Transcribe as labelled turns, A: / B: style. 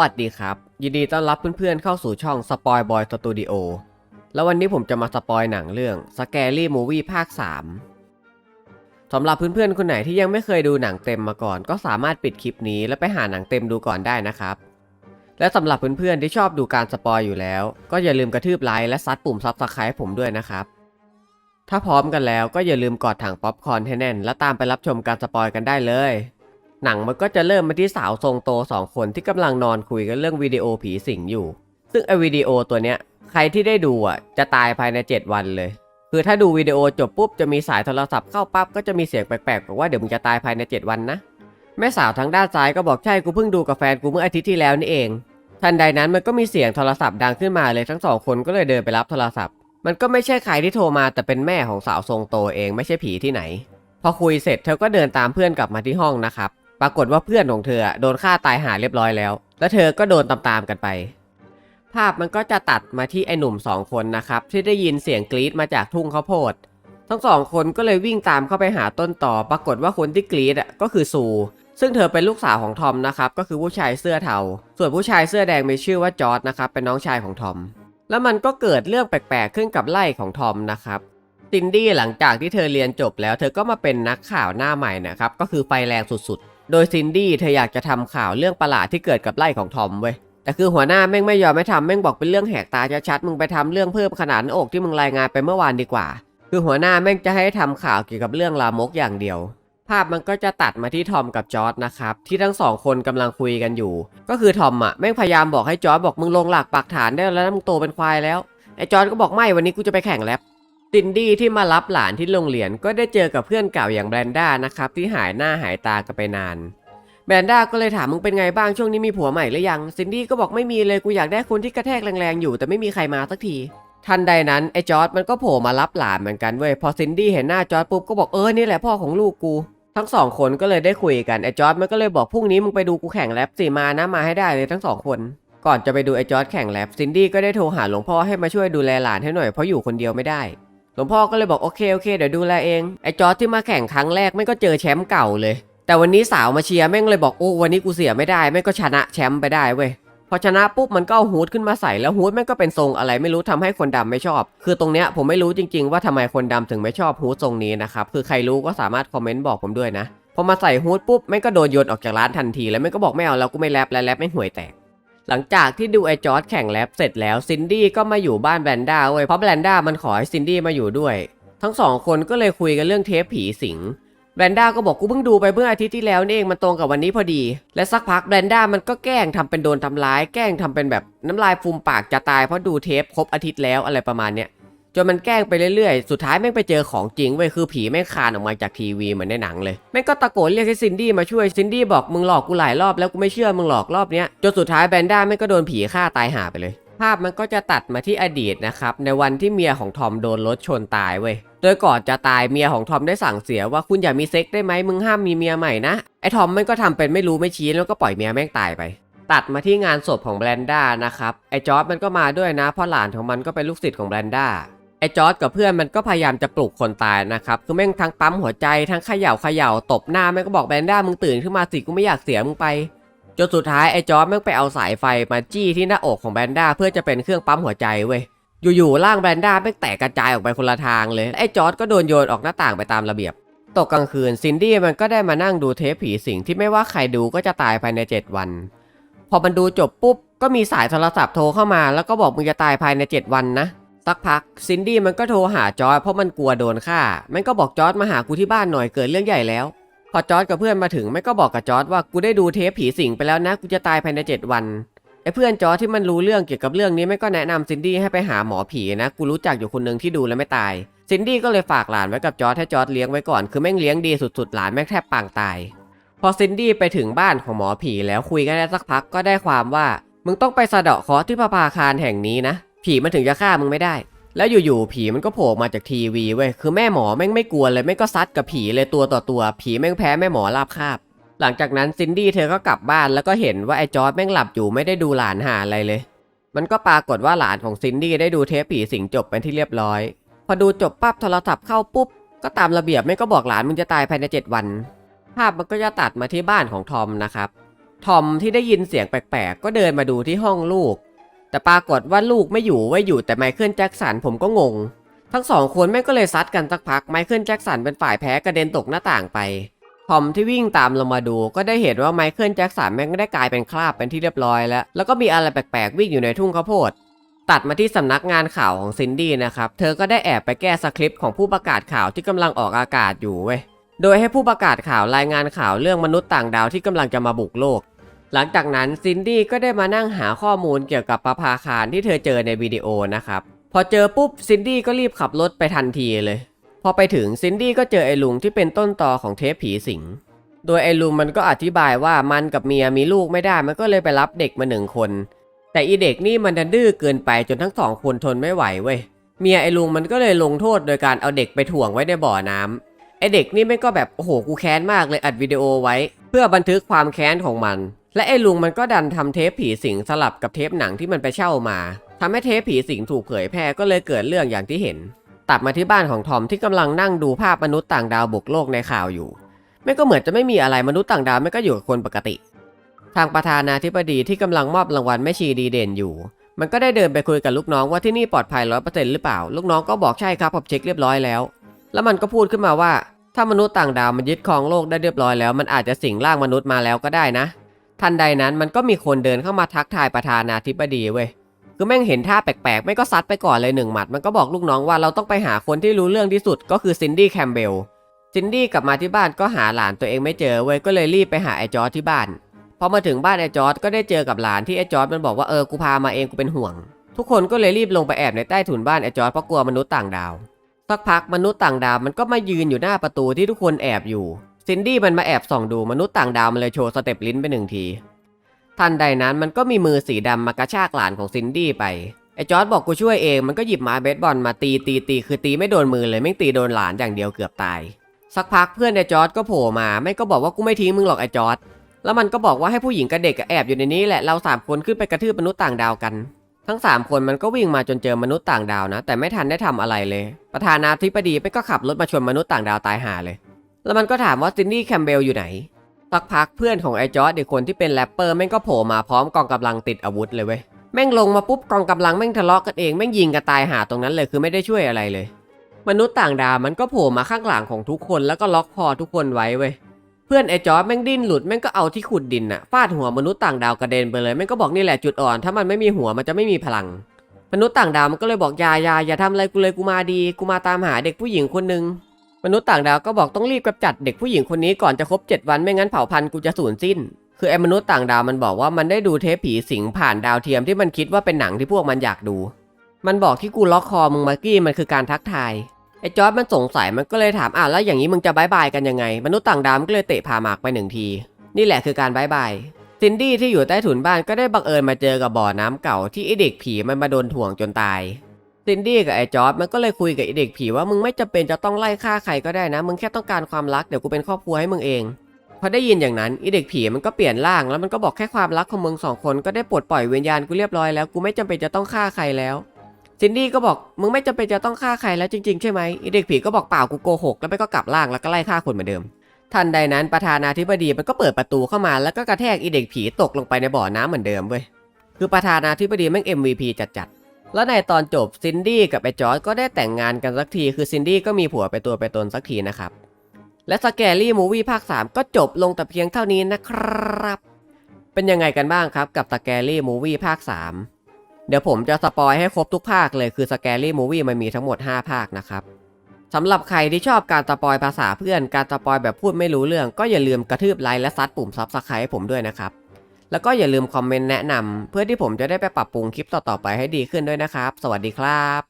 A: วัสดีครับ ยินดีต้อนรับเพื่อนๆเข้าสู่ช่อง Spoil Boy Studio แล้ววันนี้ผมจะมาสปอยหนังเรื่อง Scary Movie ภาค 3สำหรับเพื่อนๆคนไหนที่ยังไม่เคยดูหนังเต็มมาก่อน ก็สามารถปิดคลิปนี้แล้วไปหาหนังเต็มดูก่อนได้นะครับ และสำหรับเพื่อนๆที่ชอบดูการสปอยอยู่แล้ว ก็อย่าลืมกระทืบไลค์และซัดปุ่มซับสไคร b ์ผมด้วยนะครับ ถ้าพร้อมกันแล้วก็อย่าลืมกอดถังป๊อปคอร์นให้แน่น แล้วตามไปรับชมการสปอยกันได้เลย หนังมันก็จะเริ่มมาที่สาวทรงโตสองคนที่กำลังนอนคุยกันเรื่องวิดีโอผีสิงอยู่ ซึ่งไอวิดีโอตัวเนี้ยใครที่ได้ดูอะจะตายภายใน 7 วันเลย คือถ้าดูวิดีโอจบปุ๊บจะมีสายโทรศัพท์เข้าปั๊บก็จะมีเสียงแปลกๆบอกว่าเดี๋ยวมึงจะตายภายใน 7 วันนะ แม่สาวทางด้านซ้ายก็บอกใช่กูเพิ่งดูกับแฟนกูเมื่ออาทิตย์ที่แล้วนี่เอง ทันใดนั้นมันก็มีเสียงโทรศัพท์ดังขึ้นมาเลยทั้งสองคนก็เลยเดินไปรับโทรศัพท์ มันก็ไม่ใช่ใครที่โทรมาแต่เป็นแม่ของสาวทรงโตเองไม่ใช่ผีที่ไหน พอคุยเสร็จเธอก็เดินตามเพื่อนกลับมาที่ห้องนะครับ ปรากฏว่าเพื่อนของเธอโดนฆ่าตายหาเรียบร้อยแล้ว แล้วเธอก็โดนตามๆกันไป ภาพมันก็จะตัดมาที่ไอ้หนุ่มสองคนนะครับ ที่ได้ยินเสียงกรีดมาจากทุ่งข้าวโพด ทั้งสองคนก็เลยวิ่งตามเข้าไปหาต้นต่อ ปรากฏว่าคนที่กรีดอะก็คือซู ซึ่งเธอเป็นลูกสาวของทอมนะครับ ก็คือผู้ชายเสื้อเทา ส่วนผู้ชายเสื้อแดงมีชื่อว่าจอร์ดนะครับ เป็นน้องชายของทอม แล้วมันก็เกิดเรื่องแปลกๆขึ้นกับไล่ของทอมนะครับซินดี้หลังจากที่เธอเรียนจบแล้ว เธอก็มาเป็นนักข่าวหน้าใหม่นะครับ ก็คือไฟแรงสุดๆ โดยซินดี้เธออยากจะทำข่าวเรื่องประหลาดที่เกิดกับไล่ของทอมเว้ยแต่คือหัวหน้าแม่งไม่ยอมไม่ทำแม่งบอกเป็นเรื่องแหกตาชัดๆมึงไปทำเรื่องเพิ่มขนาดอกที่มึงรายงานไปเมื่อวานดีกว่า คือหัวหน้าแม่งจะให้ทำข่าวเกี่ยวกับเรื่องลามกอย่างเดียว ภาพมันก็จะตัดมาที่ทอมกับจอร์ดนะครับที่ทั้งสองคนกำลังคุยกันอยู่ ก็คือทอมอะแม่งพยายามบอกให้จอร์ดบอกมึงลงหลักปักฐานได้แล้วนะมึงโตเป็นควายแล้วไอ้จอร์ดก็บอกไม่วันนี้กูจะไปแข่งแรป ซินดี้ที่มารับหลานที่โรงเรียนก็ได้เจอกับเพื่อนเก่าอย่างแบรนด้านะครับที่หายหน้าหายตากันไปนาน แบรนด้าก็เลยถามมึงเป็นไงบ้างช่วงนี้มีผัวใหม่หรือยังซินดี้ก็บอกไม่มีเลยกูอยากได้คนที่กระแทกแรงๆอยู่ แต่ไม่มีใครมาสักทีทันใดนั้นไอ้จอร์ดมันก็โผล่มารับหลานเหมือนกันเว้ยพอซินดี้เห็นหน้าจอร์ดปุ๊บก็บอกเออนี่แหละพ่อของลูกกู ทั้งสองคนก็เลยได้คุยกันไอ้จอร์ดมันก็เลยบอกพรุ่งนี้มึงไปดูกูแข่งแรปสิมานะมาให้ได้เลยทั้งสองคนก่อนจะไปดูไอ้จอร์ดแข่งแรปซินดี้ก็ได้โทรหาหลวงพ่อให้มาช่วยดูแลหลานให้หน่อยเพราะอยู่คนเดียวไม่ได้ หลวงพ่อก็เลยบอกโอเคโอเคเดี๋ยวดูแลเองไอ้จอร์ดที่มาแข่งครั้งแรกไม่ก็เจอแชมป์เก่าเลย แต่วันนี้สาวมาเชียร์แม่งเลยบอกโอ้วันนี้กูเสียไม่ได้แม่งก็ชนะแชมป์ไปได้เว้ยพอชนะปุ๊บมันก็เอาฮูดขึ้นมาใส่แล้วฮูดแม่งก็เป็นทรงอะไรไม่รู้ทำให้คนดำไม่ชอบ คือตรงเนี้ยผมไม่รู้จริง ๆ ว่าทำไมคนดำถึงไม่ชอบฮูดทรงนี้นะครับคือใครรู้ก็สามารถคอมเมนต์บอกผมด้วยนะพอมาใส่ฮูดปุ๊บแม่งก็โดนโยนออกจากร้านทันทีแล้วแม่งก็บอกไม่เอาแล้วกูไม่แรปแล้วแรปไม่ห่วยแตก หลังจากที่ดูไอจอร์ดแข่งแรปเสร็จแล้วซินดี้ก็มาอยู่บ้านแบรนด้าเว้ยเพราะแบรนด้ามันขอให้ซินดี้มาอยู่ด้วย ทั้งสองคนก็เลยคุยกันเรื่องเทปผีสิงแบรนด้าก็บอกกูเพิ่งดูไปเมื่ออาทิตย์ที่แล้วนี่เองมันตรงกับวันนี้พอดี และสักพักแบรนด้ามันก็แกล้งทำเป็นโดนทำร้าย แกล้งทำเป็นแบบน้ำลายฟูมปากจะตายเพราะดูเทปครบอาทิตย์แล้วอะไรประมาณเนี้ย จนมันแกล้งไปเรื่อยๆ สุดท้ายแม่งไปเจอของจริงเว้ยคือผีแม่งคลานออกมาจากทีวีเหมือนในหนังเลย แม่งก็ตะโกนเรียกให้ซินดี้มาช่วย ซินดี้บอกมึงหลอกกูหลายรอบแล้วกูไม่เชื่อมึงหลอกรอบเนี้ย จนสุดท้ายแบรนด้าแม่งก็โดนผีฆ่าตายหาไปเลย ภาพมันก็จะตัดมาที่อดีตนะครับ ในวันที่เมียของทอมโดนรถชนตายเว้ย โดยก่อนจะตายเมียของทอมได้สั่งเสียว่าคุณอย่ามีเซ็กได้ไหมมึงห้ามมีเมียใหม่นะ ไอ้ทอมมันก็ทำเป็นไม่รู้ไม่ชี้แล้วก็ปล่อยเมียแม่งตายไปตัดมาที่งานศพของแบรนด้านะครับ ไอ้จอร์ดมันก็มาด้วยนะเพราะหลานของมันก็เป็นลูกศิษย์ของแบรนด้า ไอ้จอร์ดกับเพื่อนมันก็พยายามจะปลุกคนตายนะครับ คือแม่งทั้งปั๊มหัวใจทั้งเขย่าเขย่าตบหน้าแม่งก็บอกแบรนด้ามึงตื่นขึ้นมาสิกูไม่อยากเสียมึงไปจนสุดท้ายไอ้จอร์ดแม่งไปเอาสายไฟมาจี้ที่หน้าอกของแบรนด้าเพื่อจะเป็นเครื่องปั๊มหัวใจเว้ยอยู่ๆร่างแบรนด้าแม่งแตกกระจายออกไปคนละทางเลยไอ้จอร์ดก็โดนโยนออกหน้าต่างไปตามระเบียบตกกลางคืนซินดี้มันก็ได้มานั่งดูเทปผีสิงที่ไม่ว่าใครดูก็จะตายภายใน 7 วัน พอมันดูจบปุ๊บก็มีสายโทรศัพท์โทรเข้ามา แล้วก็บอกมึงจะตายภายใน 7 วันนะ สักพักซินดี้มันก็โทรหาจอร์ดเพราะมันกลัวโดนฆ่าม่งก็บอกจอร์ดมาหากูที่บ้านหน่อยเกิดเรื่องใหญ่แล้ว พอจอร์ดกับเพื่อนมาถึงม่งก็บอกกับจอร์ดว่ากูได้ดูเทปผีสิงไปแล้วนะกูจะตายภายใน 7 วันไอ้เพื่อนจอร์จที่มันรู้เรื่องเกี่ยวกับเรื่องนี้ไม่ก็แนะนำซินดี้ให้ไปหาหมอผีนะกูรู้จักอยู่คนหนึ่งที่ดูแล้วไม่ตายซินดี้ก็เลยฝากหลานไว้กับจอร์จให้จอร์จเลี้ยงไว้ก่อนคือแม่งเลี้ยงดีสุดๆหลานแม่งแทบปางตาย พอซินดี้ไปถึงบ้านของหมอผีแล้วคุยกันได้สักพักก็ได้ความว่ามึงต้องไปสะเดาะเคราะห์ที่พระพาคารแห่งนี้นะ ผีมันถึงจะฆ่ามึงไม่ได้ แล้วอยู่ๆผีมันก็โผล่มาจากทีวีเว้ยคือแม่หมอแม่งไม่กลัวเลยแม่งก็ซัดกับผีเลยตัวต่อตัว ผีแม่งแพ้แม่หมอราบคาบ หลังจากนั้นซินดี้เธอก็กลับบ้านแล้วก็เห็นว่าไอ้จอร์ดแม่งหลับอยู่ไม่ได้ดูหลานหาอะไรเลย มันก็ปรากฏว่าหลานของซินดี้ได้ดูเทปผีสิงจบเป็นที่เรียบร้อย พอดูจบปั๊บโทรศัพท์เข้าปุ๊บก็ตามระเบียบไม่ก็บอกหลานมึงจะตายภายใน 7 วัน ภาพมันก็จะตัดมาที่บ้านของทอมนะครับทอมที่ได้ยินเสียงแปลกๆ ก็เดินมาดูที่ห้องลูก แต่ปรากฏว่าลูกไม่อยู่ไว้อยู่แต่ไมเคิลแจ็คสันผมก็งง ทั้งสองคนแม่ก็เลยซัดกันสักพักไมเคิลแจ็คสันเป็นฝ่ายแพ้กระเด็นตกหน้าต่างไปทอมที่วิ่งตามลงมาดูก็ได้เห็นว่าไมเคิลแจ็คสันแม่งได้กลายเป็นคราบเป็นที่เรียบร้อยแล้ว แล้วก็มีอะไรแปลกๆวิ่งอยู่ในทุ่งข้าวโพด ตัดมาที่สำนักงานข่าวของซินดี้นะครับ เธอก็ได้แอบไปแก้สคริปต์ของผู้ประกาศข่าวที่กำลังออกอากาศอยู่เว้ย โดยให้ผู้ประกาศข่าวรายงานข่าวเรื่องมนุษย์ต่างดาวที่กำลังจะมาบุกโลก หลังจากนั้นซินดี้ก็ได้มานั่งหาข้อมูลเกี่ยวกับประภาคารที่เธอเจอในวิดีโอนะครับ พอเจอปุ๊บซินดี้ก็รีบขับรถไปทันทีเลย พอไปถึงซินดี้ก็เจอไอ้ลุงที่เป็นต้นตอของเทปผีสิง โดยไอ้ลุงมันก็อธิบายว่ามันกับเมียมีลูกไม่ได้มันก็เลยไปรับเด็กมาหนึ่งคน แต่อีเด็กนี่มันดันดื้อเกินไปจนทั้งสองคนทนไม่ไหวเว้ยเมียไอ้ลุงมันก็เลยลงโทษโดยการเอาเด็กไปถ่วงไว้ในบ่อน้ำไอ้เด็กนี่ไม่ก็แบบโอ้โหกูแค้นมากเลยอัดวิดีโอไว้ เพื่อบันทึกความแค้นของมัน และไอ้ลุงมันก็ดันทำเทปผีสิงสลับกับเทปหนังที่มันไปเช่ามาทำให้เทปผีสิงถูกเผยแพร่ก็เลยเกิดเรื่องอย่างที่เห็น ตัดมาที่บ้านของทอมที่กำลังนั่งดูภาพมนุษย์ต่างดาวบุกโลกในข่าวอยู่ ไม่ก็เหมือนจะไม่มีอะไรมนุษย์ต่างดาวไม่ก็อยู่กับคนปกติ ทางประธานาธิบดีที่กำลังมอบรางวัลแม่ชีดีเด่นอยู่ มันก็ได้เดินไปคุยกับลูกน้องว่าที่นี่ปลอดภัยร้อยเปอร์เซ็นต์หรือเปล่า ลูกน้องก็บอกใช่ครับผมเช็คเรียบร้อยแล้ว แล้วมันก็พูดขึ้นมาว่า ถ้ามนุษย์ต่างดาวมันยึดครองโลกได้เรียบร้อยแล้ว มันอาจจะสิงร่างมนุษย์มาแล้วก็ได้นะ ทันใดนั้นมันก็มีคนเดินเข้ามาทักทายประธานาธิบดีเว้ยคือแม่งเห็นท่าแปลกๆ ไม่ก็ซัดไปก่อนเลยหนึ่งหมัด มันก็บอกลูกน้องว่าเราต้องไปหาคนที่รู้เรื่องที่สุดก็คือซินดี้แคมเบลซินดี้กลับมาที่บ้านก็หาหลานตัวเองไม่เจอเว้ยก็เลยรีบไปหาไอ้จอร์จที่บ้านพอมาถึงบ้านไอ้จอร์จก็ได้เจอกับหลานที่ไอ้จอร์จมันบอกว่าเออกูพามาเองกูเป็นห่วง ทุกคนก็เลยรีบลงไปแอบในใต้ถุนบ้านไอ้จอร์จเพราะกลัวมนุษย์ต่างดาวสักพักมนุษย์ต่างดาวมันก็มายืนอยู่หน้าประตูที่ทุกคนแอบอยู่ ซินดี้มันมาแอบส่องดูมนุษย์ต่างดาวมันเลยโชว์สเต็ปลิ้นไปหนึ่งที ทันใดนั้นมันก็มีมือสีดำมากระชากหลานของซินดี้ไปไอ้จอร์ดบอกกูช่วยเองมันก็หยิบไม้เบสบอลมาตีตีตีคือตีไม่โดนมือเลยแม่งตีโดนหลานอย่างเดียวเกือบตาย สักพักเพื่อนไอ้จอร์ดก็โผล่มาแม่งก็บอกว่ากูไม่ทิ้งมึงหรอกไอ้จอร์ดแล้วมันก็บอกว่าให้ผู้หญิงกับเด็กแอบอยู่ในนี้แหละเราสามคนขึ้นไปกระทืบมนุษย์ต่างดาวกัน ทั้งสามคนมันก็วิ่งมาจนเจอมนุษย์ต่างดาวนะ แต่ไม่ทันได้ทำอะไรเลย ประธานาธิบดีไปก็ขับรถมาชนมนุษย์ต่างดาวตายห่าเลย แล้วมันก็ถามว่าซินดี้แคมเบลอยู่ไหนสักพักเพื่อนของไอจอร์ดอีกคนที่เป็นแรปเปอร์แม่งก็โผล่มาพร้อมกองกำลังติดอาวุธเลยเว้ยแม่งลงมาปุ๊บกองกำลังแม่งทะเลาะกันเองแม่งยิงกันตายหาตรงนั้นเลยคือไม่ได้ช่วยอะไรเลย มนุษย์ต่างดาวมันก็โผล่มาข้างหลังของทุกคนแล้วก็ล็อกคอทุกคนไว้เว้ยเพื่อนไอจอร์ดแม่งดิ้นหลุดแม่งก็เอาที่ขุดดินน่ะฟาดหัวมนุษย์ต่างดาวกระเด็นไปเลยแม่งก็บอกนี่แหละจุดอ่อน ถ้ามันไม่มีหัวมันจะไม่มีพลัง มนุษย์ต่างดาวมันก็เลยบอกยายาอย่าทำอะไรกูเลยกูมาดี กูมาตามหาเด็กผู้หญิงคนนึง มนุษย์ต่างดาวก็บอกต้องรีบกำจัดเด็กผู้หญิงคนนี้ก่อนจะครบ 7 วันไม่งั้นเผ่าพันธุ์กูจะสูญสิ้น คือไอ้มนุษย์ต่างดาวมันบอกว่ามันได้ดูเทปผีสิงผ่านดาวเทียมที่มันคิดว่าเป็นหนังที่พวกมันอยากดู มันบอกที่กูล็อกคอมึงมากี้มันคือการทักทาย ไอ้จอร์ดมันสงสัยมันก็เลยถามอะแล้วอย่างนี้มึงจะบายบายกันยังไง มนุษย์ต่างดาวมันก็เลยเตะผ่าหมากไปหนึ่งที นี่แหละคือการบายบายซินดี้ที่อยู่ใต้ถุนบ้านก็ได้บังเอิญมาเจอกับบ่อน้ำเก่าที่ไอเด็กผีมันมาโดนถ่วงจนตาย ซินดี้กับไอ้จอร์ดมันก็เลยคุยกับไอเด็กผีว่ามึงไม่จำเป็นจะต้องไล่ฆ่าใครก็ได้นะ มึงแค่ต้องการความรักเดี๋ยวกูเป็นครอบครัวให้มึงเองพอได้ยินอย่างนั้นไอเด็กผีมันก็เปลี่ยนร่างแล้วมันก็บอกแค่ความรักของมึงสองคนก็ได้ปลดปล่อยวิญญาณกูเรียบร้อยแล้วกูไม่จำเป็นจะต้องฆ่าใครแล้วซินดี้ก็บอกมึงไม่จำเป็นจะต้องฆ่าใครแล้วจริงๆใช่ไหมไอเด็กผีก็บอกเปล่ากูโกหกแล้วไปก็กลับร่างแล้วก็ไล่ฆ่าคนเหมือนเดิม ทันใดนั้นประธานาธิบดีมันก็เปิดประตูเข้ามาแล้วก็กระแทกไอเด็กผีตกลงไปในบ่อน้ำเหมือนเดิมเว้ยคือประธานาธิบดีแม่ง MVP จัดๆ แล้วในตอนจบซินดี้กับไอจอร์ก็ได้แต่งงานกันสักที คือซินดี้ก็มีผัวไปตัวไปตนสักทีนะครับ และสแกรี่มูวี่ภาค 3 ก็จบลงแต่เพียงเท่านี้นะครับ เป็นยังไงกันบ้างครับกับสแกรี่มูวี่ภาค 3 เดี๋ยวผมจะสปอยให้ครบทุกภาคเลยคือสแกรี่มูวี่มันมีทั้งหมด 5 ภาคนะครับสำหรับใครที่ชอบการสปอยภาษาเพื่อน การสปอยแบบพูดไม่รู้เรื่อง ก็อย่าลืมกระทืบไลค์และซัดปุ่มซับสไครต์ให้ผมด้วยนะครับ แล้วก็อย่าลืมคอมเมนต์แนะนำเพื่อที่ผมจะได้ไปปรับปรุงคลิปต่อๆไปให้ดีขึ้นด้วยนะครับ สวัสดีครับ